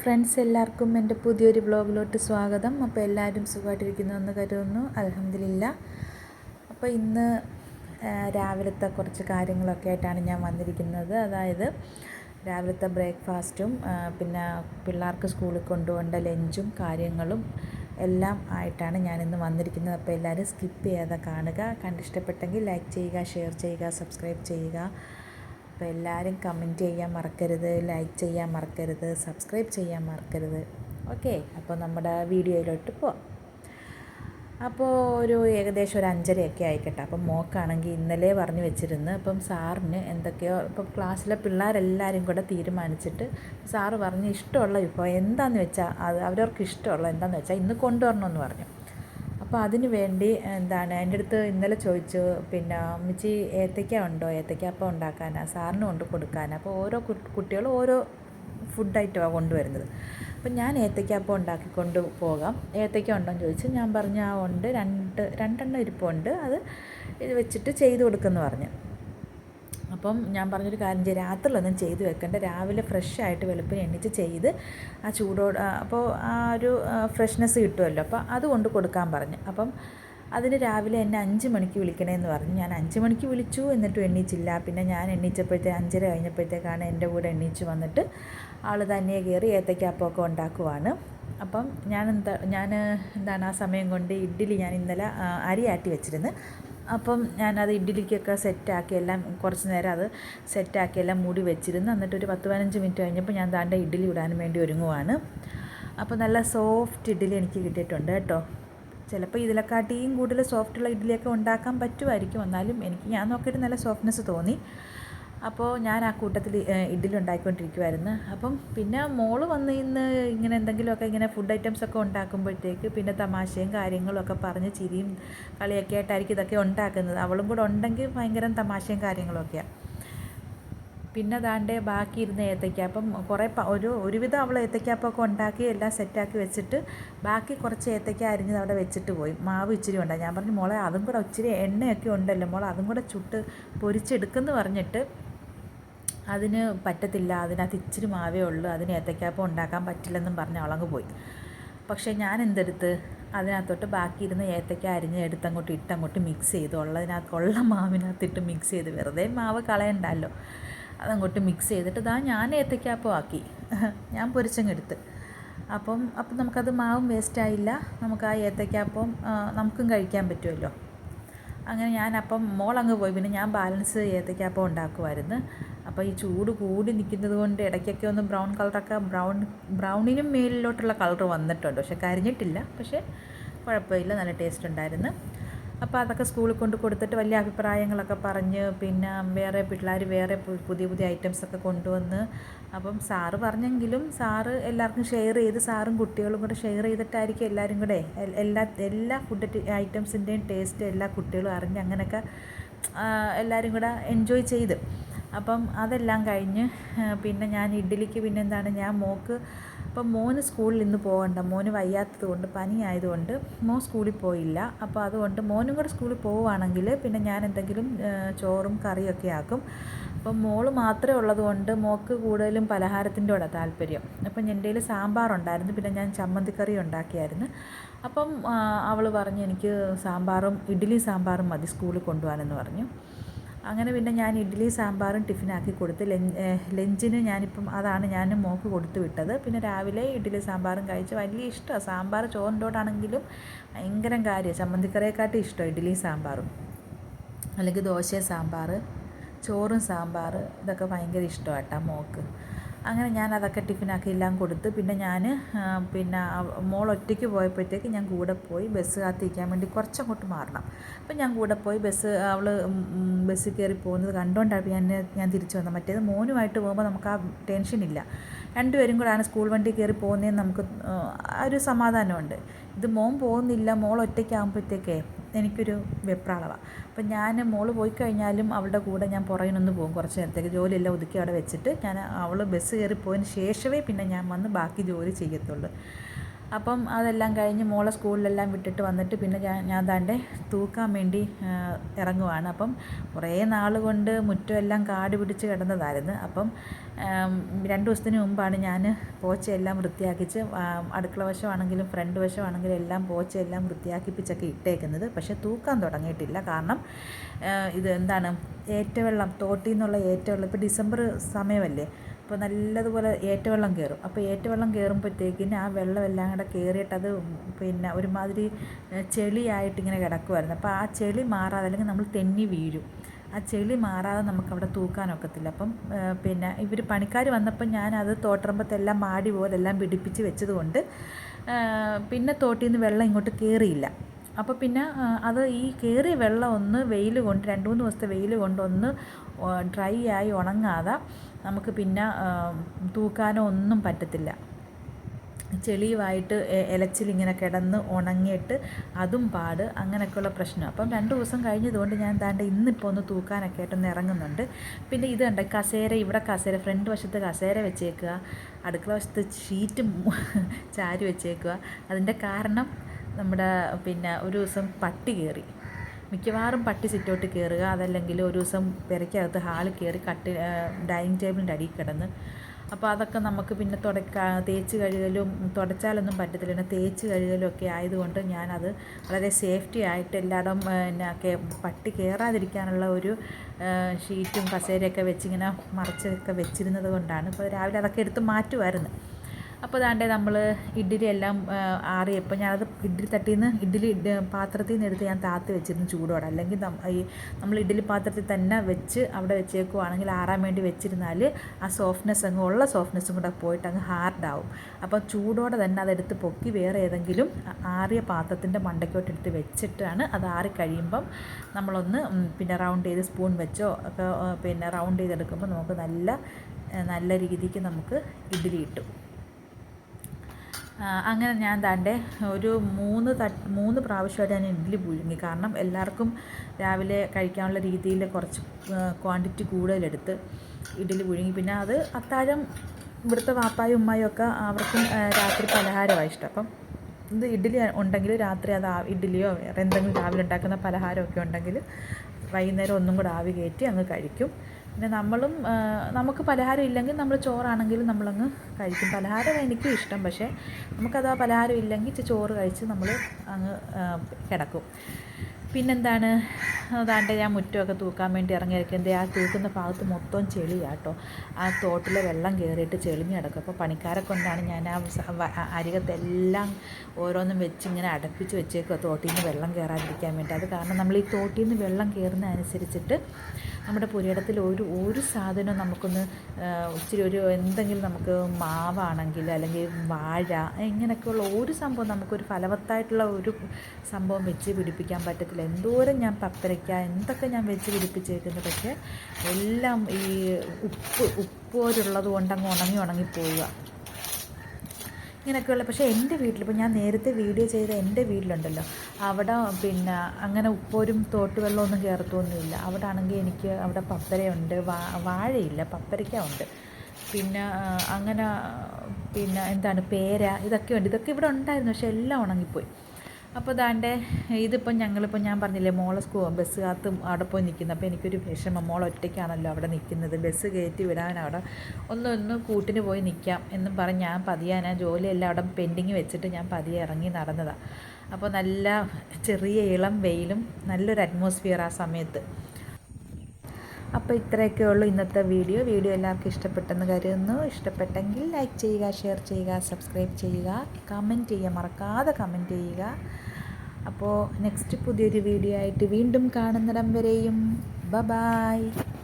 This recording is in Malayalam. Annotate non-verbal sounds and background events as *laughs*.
ഫ്രണ്ട്സ് എല്ലാവർക്കും എന്റെ പുതിയൊരു ബ്ലോഗിലോട്ട് സ്വാഗതം. അപ്പോൾ എല്ലാവരും സുഖമായിട്ടിരിക്കുന്നു എന്ന് കരുതുന്നു. അലഹമില്ല അപ്പോൾ ഇന്ന് രാവിലത്തെ കുറച്ച് കാര്യങ്ങളൊക്കെ ആയിട്ടാണ് ഞാൻ വന്നിരിക്കുന്നത്. അതായത് രാവിലത്തെ ബ്രേക്ക്ഫാസ്റ്റും പിന്നെ പിള്ളേർക്ക് സ്കൂളിൽ കൊണ്ടുപോകേണ്ട ലഞ്ചും കാര്യങ്ങളും എല്ലാം ആയിട്ടാണ് ഞാനിന്ന് വന്നിരിക്കുന്നത്. അപ്പോൾ എല്ലാവരും സ്കിപ്പ് ചെയ്യാതെ കാണുക. കണ്ടിഷ്ടപ്പെട്ടെങ്കിൽ ലൈക്ക് ചെയ്യുക ഷെയർ ചെയ്യുക സബ്സ്ക്രൈബ് ചെയ്യുക. അപ്പോൾ എല്ലാവരും കമന്റ് ചെയ്യാൻ മറക്കരുത് ലൈക്ക് ചെയ്യാൻ മറക്കരുത് സബ്സ്ക്രൈബ് ചെയ്യാൻ മറക്കരുത്. ഓക്കെ അപ്പോൾ നമ്മുടെ വീഡിയോയിലോട്ട് പോവാം. അപ്പോൾ ഒരു ഏകദേശം ഒരു അഞ്ചരയൊക്കെ ആയിക്കട്ടെ. അപ്പം മോക്കാണെങ്കിൽ ഇന്നലെ പറഞ്ഞു വെച്ചിരുന്നു അപ്പം സാറിന് എന്തൊക്കെയോ ഇപ്പം ക്ലാസ്സിലെ പിള്ളേരെല്ലാവരും കൂടെ തീരുമാനിച്ചിട്ട് സാറ് പറഞ്ഞ് ഇഷ്ടമുള്ള വിഭവം എന്താണെന്ന് വെച്ചാൽ അത് അവരവർക്ക് ഇഷ്ടമുള്ള എന്താണെന്ന് വെച്ചാൽ ഇന്ന് കൊണ്ടുവരണമെന്ന് പറഞ്ഞു. അപ്പോൾ അതിന് വേണ്ടി എന്താണ് എന്റെ അടുത്ത് ഇന്നലെ ചോദിച്ചു പിന്നെ അമ്മച്ചി ഏത്തയ്ക്ക ഉണ്ടോ? ഏത്തയ്ക്ക അപ്പം ഉണ്ടാക്കാനാ സാറിന് കൊണ്ട് കൊടുക്കാനാണ് അപ്പോൾ ഓരോ കുട്ടികൾ ഓരോ ഫുഡായിട്ടാണ് കൊണ്ടുവരുന്നത്. അപ്പം ഞാൻ ഏത്തയ്ക്കാപ്പം ഉണ്ടാക്കിക്കൊണ്ട് പോകാം. ഏത്തയ്ക്ക ഉണ്ടോ എന്ന് ചോദിച്ചു. ഞാൻ പറഞ്ഞു ആ ഉണ്ട്. രണ്ട് രണ്ടെണ്ണം ഇരിപ്പുണ്ട്. അത് വെച്ചിട്ട് ചെയ്ത് കൊടുക്കുമെന്ന് പറഞ്ഞു. അപ്പം ഞാൻ പറഞ്ഞൊരു കാര്യം ചെയ്യാം. രാത്രിയിലൊന്നും ചെയ്ത് വെക്കണ്ട. രാവിലെ ഫ്രഷ് ആയിട്ട് വെളുപ്പിന് എണ്ണിച്ച് ചെയ്ത് ആ ചൂടോട് അപ്പോൾ ആ ഒരു ഫ്രഷ്നെസ് കിട്ടുമല്ലോ. അപ്പോൾ അതുകൊണ്ട് കൊടുക്കാൻ പറഞ്ഞു. അപ്പം അതിന് രാവിലെ എന്നെ അഞ്ച് മണിക്ക് വിളിക്കണമെന്ന് പറഞ്ഞു. ഞാൻ അഞ്ച് മണിക്ക് വിളിച്ചു എന്നിട്ടും എണ്ണീച്ചില്ല പിന്നെ ഞാൻ എണ്ണീച്ചപ്പോഴത്തേ അഞ്ചര കഴിഞ്ഞപ്പോഴത്തേക്കാണ് എന്റെ കൂടെ എണ്ണീച്ച് വന്നിട്ട് ആൾ തന്നെ കയറി ഏത്തയ്ക്കാപ്പമൊക്കെ ഉണ്ടാക്കുവാണ്. അപ്പം ഞാൻ എന്താ ഞാൻ എന്താണ് ആ സമയം കൊണ്ട് ഇഡ്ഡലി ഞാൻ ഇന്നലെ അരി ആട്ടി വെച്ചിരുന്നു. അപ്പം ഞാനത് ഇഡ്ഡലിക്കൊക്കെ സെറ്റാക്കി എല്ലാം കുറച്ച് നേരം അത് സെറ്റാക്കി എല്ലാം മൂടി വെച്ചിരുന്നു. എന്നിട്ട് ഒരു പത്ത് പതിനഞ്ച് മിനിറ്റ് കഴിഞ്ഞപ്പോൾ ഞാൻ താണ്ട ഇഡ്ഡലി ഇടാൻ വേണ്ടി ഒരുങ്ങുവാണ്. അപ്പോൾ നല്ല സോഫ്റ്റ് ഇഡ്ഡലി എനിക്ക് കിട്ടിയിട്ടുണ്ട് കേട്ടോ. ചിലപ്പോൾ ഇതിലെക്കാട്ടിയും കൂടുതൽ സോഫ്റ്റുള്ള ഇഡ്ഡലിയൊക്കെ ഉണ്ടാക്കാൻ പറ്റുമായിരിക്കും. എന്നാലും എനിക്ക് ഞാൻ നോക്കിയിട്ട് നല്ല സോഫ്റ്റ്നെസ് തോന്നി. അപ്പോൾ ഞാൻ ആ കൂട്ടത്തിൽ ഇഡ്ഡലി ഉണ്ടാക്കിക്കൊണ്ടിരിക്കുമായിരുന്നു അപ്പം പിന്നെ മോൾ വന്ന് ഇന്ന് ഇങ്ങനെ എന്തെങ്കിലുമൊക്കെ ഇങ്ങനെ ഫുഡ് ഐറ്റംസ് ഒക്കെ ഉണ്ടാക്കുമ്പോഴത്തേക്ക് പിന്നെ തമാശയും കാര്യങ്ങളും ഒക്കെ പറഞ്ഞ് ചിരിയും കളിയൊക്കെ ആയിട്ടായിരിക്കും ഇതൊക്കെ ഉണ്ടാക്കുന്നത്. അവളും കൂടെ ഉണ്ടെങ്കിൽ ഭയങ്കര തമാശയും കാര്യങ്ങളൊക്കെയാണ് പിന്നെ ദാണ്ടെ ബാക്കി ഇരുന്ന ഏത്തയ്ക്കാപ്പം കുറേ ഒരു ഒരുവിധം അവൾ ഏത്തയ്ക്കാപ്പൊക്കെ ഉണ്ടാക്കി എല്ലാം സെറ്റാക്കി വെച്ചിട്ട് ബാക്കി കുറച്ച് ഏത്തയ്ക്ക അരിഞ്ഞത് അവിടെ വെച്ചിട്ട് പോയി. മാവ് ഇച്ചിരി ഉണ്ടായി. ഞാൻ പറഞ്ഞു മോളെ അതും കൂടെ ഇച്ചിരി എണ്ണയൊക്കെ ഉണ്ടല്ലോ. മോളെ അതും കൂടെ ചുട്ട് പൊരിച്ചെടുക്കുമെന്ന് പറഞ്ഞിട്ട് അതിന് പറ്റത്തില്ല അതിനകത്ത് ഇച്ചിരി മാവേ ഉള്ളൂ അതിന് ഏത്തയ്ക്കാപ്പം ഉണ്ടാക്കാൻ പറ്റില്ലെന്നും പറഞ്ഞ് അവളങ്ങ് പോയി പക്ഷേ ഞാൻ എന്തെടുത്ത്? അതിനകത്തോട്ട് ബാക്കി ഇരുന്ന് ഏത്തയ്ക്ക അരിഞ്ഞ് എടുത്തങ്ങോട്ട് ഇട്ടങ്ങോട്ട് മിക്സ് ചെയ്തു. ഉള്ളതിനകത്ത് ഉള്ള മാവിനകത്തിട്ട് മിക്സ് ചെയ്ത്. വെറുതെ മാവ് കളയണ്ടല്ലോ. അതങ്ങോട്ട് മിക്സ് ചെയ്തിട്ട് ഇതാ ഞാൻ ഏത്തയ്ക്കാപ്പം ആക്കി. ഞാൻ പൊരിച്ചങ്ങെടുത്ത് അപ്പം അപ്പം നമുക്കത് മാവും വേസ്റ്റായില്ല നമുക്ക് ആ ഏത്തയ്ക്കാപ്പം നമുക്കും കഴിക്കാൻ പറ്റുമല്ലോ. അങ്ങനെ ഞാൻ അപ്പം മോളങ്ങ് പോയി. പിന്നെ ഞാൻ ബാലൻസ് ഏത്തയ്ക്കാപ്പം ഉണ്ടാക്കുമായിരുന്നു. അപ്പോൾ ഈ ചൂട് കൂടി നിൽക്കുന്നത് കൊണ്ട് ഇടയ്ക്കൊക്കെ ഒന്ന് ബ്രൗൺ കളറൊക്കെ ബ്രൗൺ ബ്രൗണിനും മേലിലോട്ടുള്ള കളർ വന്നിട്ടുണ്ട്. പക്ഷെ കരിഞ്ഞിട്ടില്ല. പക്ഷേ കുഴപ്പമില്ല. നല്ല ടേസ്റ്റ് ഉണ്ടായിരുന്നു. അപ്പോൾ അതൊക്കെ സ്കൂളിൽ കൊണ്ട് കൊടുത്തിട്ട് വലിയ അഭിപ്രായങ്ങളൊക്കെ പറഞ്ഞ് പിന്നെ വേറെ പിള്ളേർ വേറെ പുതിയ പുതിയ ഐറ്റംസൊക്കെ കൊണ്ടുവന്ന് അപ്പം സാറ് പറഞ്ഞെങ്കിലും സാറ് എല്ലാവർക്കും ഷെയർ ചെയ്ത് സാറും കുട്ടികളും കൂടെ ഷെയർ ചെയ്തിട്ടായിരിക്കും എല്ലാവരും കൂടെ എല്ലാ എല്ലാ ഫുഡ് ഐറ്റംസിന്റെയും ടേസ്റ്റ് എല്ലാ കുട്ടികളും അറിഞ്ഞ് അങ്ങനെയൊക്കെ എല്ലാവരും കൂടെ എൻജോയ് ചെയ്ത്. അപ്പം അതെല്ലാം കഴിഞ്ഞ് പിന്നെ ഞാൻ ഇഡ്ഡലിക്ക് പിന്നെ എന്താണ് ഞാൻ മോക്ക് അപ്പം മോന് സ്കൂളിൽ ഇന്ന് പോകണ്ട മോന് വയ്യാത്തതുകൊണ്ട് പനി ആയതുകൊണ്ട് മോൻ സ്കൂളിൽ പോയില്ല. അപ്പോൾ അതുകൊണ്ട് മോനും കൂടെ സ്കൂളിൽ പോവുകയാണെങ്കിൽ പിന്നെ ഞാൻ എന്തെങ്കിലും ചോറും കറിയൊക്കെ ആക്കും. അപ്പം മോൾ മാത്രമേ ഉള്ളത് കൊണ്ട് മോക്ക് കൂടുതലും പലഹാരത്തിന്റെ കൂടെ താല്പര്യം. അപ്പം എന്റെ കയ്യിൽ സാമ്പാറുണ്ടായിരുന്നു പിന്നെ ഞാൻ ചമ്മന്തിക്കറി ഉണ്ടാക്കിയായിരുന്നു. അപ്പം അവൾ പറഞ്ഞു എനിക്ക് സാമ്പാറും ഇഡ്ഡലി സാമ്പാറും മതി സ്കൂളിൽ കൊണ്ടുപോകാനെന്ന് പറഞ്ഞു. അങ്ങനെ പിന്നെ ഞാൻ ഇഡ്ഡലി സാമ്പാറും ടിഫിനാക്കി കൊടുത്ത് ലഞ്ച് ലഞ്ചിന് ഞാനിപ്പം അതാണ് ഞാൻ മോക്ക് കൊടുത്തു വിട്ടത്. പിന്നെ രാവിലെ ഇഡ്ഡലി സാമ്പാറും കഴിച്ച് വലിയ ഇഷ്ടമാണ് സാമ്പാർ ചോറിന്റോടാണെങ്കിലും ഭയങ്കര കാര്യമാണ് ചമ്മന്തിക്കറിയെക്കാട്ടും ഇഷ്ടം ഇഡ്ഡലി സാമ്പാറും. അല്ലെങ്കിൽ ദോശ സാമ്പാർ ചോറും സാമ്പാർ ഇതൊക്കെ ഭയങ്കര ഇഷ്ടമാണ് കേട്ടോ മോക്ക്. അങ്ങനെ ഞാൻ അതൊക്കെ ടിഫിനാക്കി എല്ലാം കൊടുത്ത് പിന്നെ ഞാൻ പിന്നെ മോൾ ഒറ്റയ്ക്ക് പോയപ്പോഴത്തേക്ക് ഞാൻ കൂടെ പോയി ബസ് കാത്തിരിക്കാൻ വേണ്ടി കുറച്ചങ്ങോട്ട് മാറണം. അപ്പം ഞാൻ കൂടെ പോയി ബസ് അവൾ ബസ്സിൽ കയറി പോകുന്നത് കണ്ടുകൊണ്ടാണ് ഞാൻ ഞാൻ തിരിച്ചു വന്നത്. മറ്റേത് മോനുമായിട്ട് പോകുമ്പോൾ നമുക്ക് ആ ടെൻഷനില്ല. രണ്ടുപേരും കൂടെയാണ് സ്കൂൾ വണ്ടി കയറി പോകുന്നതെന്ന് നമുക്ക് ഒരു സമാധാനമുണ്ട്. ഇത് മോൻ പോകുന്നില്ല മോൾ ഒറ്റയ്ക്കാകുമ്പോഴത്തേക്കേ എനിക്കൊരു വെപ്രാളവാണ് അപ്പം ഞാൻ മോൾ പോയി കഴിഞ്ഞാലും അവളുടെ കൂടെ ഞാൻ പുറകിനൊന്ന് പോകും കുറച്ച് നേരത്തേക്ക്. ജോലിയെല്ലാം ഒതുക്കി അവിടെ വെച്ചിട്ട് ഞാൻ അവൾ ബസ് കയറി പോയതിന് ശേഷമേ പിന്നെ ഞാൻ വന്ന് ബാക്കി ജോലി ചെയ്യത്തുള്ളൂ. അപ്പം അതെല്ലാം കഴിഞ്ഞ് മോളെ സ്കൂളിലെല്ലാം വിട്ടിട്ട് വന്നിട്ട് പിന്നെ ഞാൻ ഞാൻ താണ്ടെ തൂക്കാൻ വേണ്ടി ഇറങ്ങുവാണ്. അപ്പം കുറേ നാൾ കൊണ്ട് മുറ്റമെല്ലാം കാട് പിടിച്ച് കിടന്നതായിരുന്നു. അപ്പം രണ്ട് ദിവസത്തിന് മുമ്പാണ് ഞാൻ പോച്ചയെല്ലാം വൃത്തിയാക്കിച്ച് അടുക്കള വശമാണെങ്കിലും ഫ്രണ്ട് വശമാണെങ്കിലും എല്ലാം പോച്ചയെല്ലാം വൃത്തിയാക്കിപ്പിച്ചൊക്കെ ഇട്ടേക്കുന്നത്. പക്ഷേ തൂക്കാൻ തുടങ്ങിയിട്ടില്ല. കാരണം ഇത് എന്താണ് ഏറ്റവെള്ളം തോട്ടിൽ നിന്നുള്ള ഏറ്റവെള്ളം. ഇപ്പോൾ ഡിസംബർ സമയമല്ലേ? അപ്പോൾ നല്ലതുപോലെ ഏറ്റവെള്ളം കയറും അപ്പോൾ ഏറ്റവെള്ളം കയറുമ്പോഴത്തേക്കിന് ആ വെള്ളം എല്ലാം കൂടെ കയറിയിട്ട് അത് പിന്നെ ഒരുമാതിരി ചെളിയായിട്ട് ഇങ്ങനെ കിടക്കുമായിരുന്നു അപ്പോൾ ആ ചെളി മാറാതെ അല്ലെങ്കിൽ നമ്മൾ തെന്നി വീഴും. ആ ചെളി മാറാതെ നമുക്കവിടെ തൂക്കാനൊക്കത്തില്ല അപ്പം പിന്നെ ഇവർ പണിക്കാർ വന്നപ്പോൾ ഞാനത് തോട്ടറമ്പത്തെല്ലാം മാടി പോലെ എല്ലാം പിടിപ്പിച്ച് വെച്ചതുകൊണ്ട് പിന്നെ തോട്ടിൽ നിന്ന് വെള്ളം ഇങ്ങോട്ട് കയറിയില്ല അപ്പോൾ പിന്നെ അത് ഈ കയറിയ വെള്ളം ഒന്ന് വെയിൽ കൊണ്ട് രണ്ട് മൂന്ന് ദിവസത്തെ വെയിൽ കൊണ്ടൊന്ന് ഡ്രൈ ആയി ഉണങ്ങാതെ നമുക്ക് പിന്നെ തൂക്കാനോ ഒന്നും പറ്റത്തില്ല. ചെളിയുമായിട്ട് ഇലച്ചിലിങ്ങനെ കിടന്ന് ഉണങ്ങിയിട്ട് അതും പാട് അങ്ങനെയൊക്കെയുള്ള പ്രശ്നം അപ്പം രണ്ട് ദിവസം കഴിഞ്ഞതുകൊണ്ട് ഞാൻ താണ്ട് ഇന്നിപ്പോൾ ഒന്ന് തൂക്കാനൊക്കെ ആയിട്ടൊന്ന് ഇറങ്ങുന്നുണ്ട്. പിന്നെ ഇത് കണ്ട കസേര ഇവിടെ കസേര ഫ്രണ്ട് വശത്ത് കസേര വെച്ചേക്കുക. അടുക്കള വശത്ത് ഷീറ്റ് *laughs* ചാരി വെച്ചേക്കുക. അതിന്റെ കാരണം നമ്മുടെ പിന്നെ ഒരു ദിവസം പട്ടി കയറി. മിക്കവാറും പട്ടി സിറ്റോട്ട് കയറുക അതല്ലെങ്കിൽ ഒരു ദിവസം പെരയ്ക്കകത്ത് ഹാളിൽ കയറി കട്ടി ഡൈനിങ് ടേബിളിന്റെ അടിയിൽ കിടന്ന്. അപ്പോൾ അതൊക്കെ നമുക്ക് പിന്നെ തുടക്ക തേച്ച് കഴുകലും തുടച്ചാലൊന്നും പറ്റത്തില്ല. തേച്ച് കഴുകലും ഒക്കെ ആയതുകൊണ്ട് ഞാനത് വളരെ സേഫ്റ്റി ആയിട്ട് എല്ലായിടം പിന്നെ പട്ടി കയറാതിരിക്കാനുള്ള ഒരു ഷീറ്റും കസേരയൊക്കെ വെച്ചിങ്ങനെ മറച്ചൊക്കെ വെച്ചിരുന്നത് കൊണ്ടാണ്. ഇപ്പോൾ രാവിലെ അതൊക്കെ എടുത്ത് മാറ്റുമായിരുന്നു അപ്പോൾ ദാണ്ടെ നമ്മൾ ഇഡ്ഡലി എല്ലാം ആറിയപ്പോൾ ഞാനത് ഇഡ്ഡലി തട്ടിൽ നിന്ന് ഇഡ്ഡലി ഇഡ് പാത്രത്തിൽ നിന്ന് എടുത്ത് ഞാൻ താത്തി വെച്ചിരുന്നു ചൂടോടെ. അല്ലെങ്കിൽ ഈ നമ്മൾ ഇഡ്ഡലി പാത്രത്തിൽ തന്നെ വെച്ച് അവിടെ വെച്ചേക്കുവാണെങ്കിൽ ആറാൻ വേണ്ടി വെച്ചിരുന്നാൽ ആ സോഫ്റ്റ്നെസ് അങ്ങ് ഉള്ള സോഫ്റ്റ്നെസ്സും കൂടെ പോയിട്ട് അങ്ങ് ഹാർഡാവും അപ്പോൾ ചൂടോടെ തന്നെ അതെടുത്ത് പൊക്കി വേറെ ഏതെങ്കിലും ആറിയ പാത്രത്തിന്റെ മണ്ടയ്ക്കോട്ട് എടുത്ത് വെച്ചിട്ടാണ് അത് ആറി കഴിയുമ്പം നമ്മളൊന്ന് പിന്നെ റൗണ്ട് ചെയ്ത് സ്പൂൺ വെച്ചോ ഒക്കെ പിന്നെ റൗണ്ട് ചെയ്തെടുക്കുമ്പോൾ നമുക്ക് നല്ല നല്ല രീതിക്ക് നമുക്ക് ഇഡ്ഡലി കിട്ടും. അങ്ങനെ ഞാൻ താണ്ടെ ഒരു മൂന്ന് തട്ട് മൂന്ന് പ്രാവശ്യമായിട്ട് ഞാൻ ഇഡ്ഡലി പുഴുങ്ങി. കാരണം എല്ലാവർക്കും രാവിലെ കഴിക്കാനുള്ള രീതിയിൽ കുറച്ച് ക്വാണ്ടിറ്റി കൂടുതലെടുത്ത് ഇഡ്ഡലി പുഴുങ്ങി. പിന്നെ അത് അത്താഴം ഇവിടുത്തെ വാപ്പായും ഉമ്മായും ഒക്കെ അവർക്കും രാത്രി പലഹാരമായി ഇഷ്ടം. അപ്പം ഇത് ഇഡ്ഡലി ഉണ്ടെങ്കിൽ രാത്രി അത് ഇഡ്ഡലിയോ വേറെ എന്തെങ്കിലും രാവിലെ ഉണ്ടാക്കുന്ന പലഹാരമൊക്കെ ഉണ്ടെങ്കിൽ വൈകുന്നേരം ഒന്നും കൂടെ ആവി കയറ്റി അങ്ങ് കഴിക്കും. പിന്നെ നമ്മളും നമുക്ക് പലഹാരം ഇല്ലെങ്കിൽ നമ്മൾ ചോറാണെങ്കിലും നമ്മളങ്ങ് കഴിക്കും. പലഹാരം എനിക്കും ഇഷ്ടം പക്ഷേ നമുക്കത് ആ പലഹാരം ഇല്ലെങ്കിൽ ചോറ് കഴിച്ച് നമ്മൾ അങ്ങ് കിടക്കും. പിന്നെന്താണ്? അതാണ്ട് ഞാൻ മുറ്റമൊക്കെ തൂക്കാൻ വേണ്ടി ഇറങ്ങിയിരിക്കുന്നത് ആ തൂക്കുന്ന ഭാഗത്ത് മൊത്തം ചെളിയാട്ടോ. ആ തോട്ടിലെ വെള്ളം കയറിയിട്ട് ചെളിഞ്ഞ് കിടക്കും. അപ്പോൾ പണിക്കാരെ കൊണ്ടാണ് ഞാൻ ആ അരികത്തെല്ലാം ഓരോന്നും വെച്ച് ഇങ്ങനെ അടപ്പിച്ച് വെച്ചേക്കുക തോട്ടിൽ നിന്ന് വെള്ളം കയറാതിരിക്കാൻ വേണ്ടി. അത് കാരണം നമ്മൾ ഈ തോട്ടിൽ നിന്ന് വെള്ളം കയറുന്ന അനുസരിച്ചിട്ട് നമ്മുടെ പുരയിടത്തിൽ ഒരു ഒരു സാധനവും നമുക്കൊന്ന് ഇച്ചിരി ഒരു എന്തെങ്കിലും നമുക്ക് മാവാണെങ്കിൽ അല്ലെങ്കിൽ വാഴ ഇങ്ങനെയൊക്കെയുള്ള ഒരു സംഭവം നമുക്കൊരു ഫലവത്തായിട്ടുള്ള ഒരു സംഭവം വെച്ച് പിടിപ്പിക്കാൻ പറ്റത്തില്ല. എന്തോരം ഞാൻ പപ്പരയ്ക്ക എന്തൊക്കെ ഞാൻ വെച്ച് പിടിപ്പിച്ചേക്കുന്നു പക്ഷേ എല്ലാം ഈ ഉപ്പ് ഉപ്പ് ഉപ്പോരുള്ളത് കൊണ്ട് അങ്ങ് ഉണങ്ങി പോവുക. ഇങ്ങനെയൊക്കെയുള്ള പക്ഷേ എന്റെ വീട്ടിൽ ഇപ്പോൾ ഞാൻ നേരത്തെ വീഡിയോ ചെയ്ത എന്റെ വീട്ടിലുണ്ടല്ലോ. അവിടെ പിന്നെ അങ്ങനെ ഉപ്പോരും തോട്ടുവെള്ളമൊന്നും കയറത്തൊന്നുമില്ല. അവിടെ ആണെങ്കിൽ എനിക്ക് അവിടെ പപ്പരയുണ്ട് വാ വാഴയില്ല പപ്പരയ്ക്ക ഉണ്ട്. പിന്നെ അങ്ങനെ പിന്നെ എന്താണ് പേര ഇതൊക്കെ ഉണ്ട്. ഇതൊക്കെ ഇവിടെ ഉണ്ടായിരുന്നു പക്ഷേ എല്ലാം ഉണങ്ങിപ്പോയി. അപ്പോൾ ദാണ്ടെ ഇതിപ്പം ഞങ്ങളിപ്പോൾ ഞാൻ പറഞ്ഞില്ലേ മോളെ സ്കൂ ബസ് അവിടെ പോയി നിൽക്കുന്നു. അപ്പോൾ എനിക്കൊരു വിഷമം. മോൾ ഒറ്റയ്ക്കാണല്ലോ അവിടെ നിൽക്കുന്നത്. ബസ് കയറ്റി വിടാൻ അവിടെ. ഒന്ന് ഒന്ന് കൂട്ടിന് പോയി നിൽക്കാം എന്നും പറഞ്ഞ് ഞാൻ പതിയാൻ ആ ജോലിയെല്ലാം അവിടെ പെൻഡിങ് വെച്ചിട്ട് ഞാൻ പതിയെ ഇറങ്ങി നടന്നതാണ് അപ്പോൾ നല്ല ചെറിയ ഇളം വെയിലും നല്ലൊരു അറ്റ്മോസ്ഫിയർ ആ സമയത്ത്. അപ്പോൾ ഇത്രയൊക്കെ ഉള്ളൂ ഇന്നത്തെ വീഡിയോ. വീഡിയോ എല്ലാവർക്കും ഇഷ്ടപ്പെട്ടെന്ന് കരുതുന്നു. ഇഷ്ടപ്പെട്ടെങ്കിൽ ലൈക്ക് ചെയ്യുക ഷെയർ ചെയ്യുക സബ്സ്ക്രൈബ് ചെയ്യുക. കമന്റ് ചെയ്യുക മറക്കാതെ കമന്റ് ചെയ്യുക. അപ്പോൾ നെക്സ്റ്റ് പുതിയൊരു വീഡിയോ ആയിട്ട് വീണ്ടും കാണുന്നിടം വരെയും. ബ ബായ്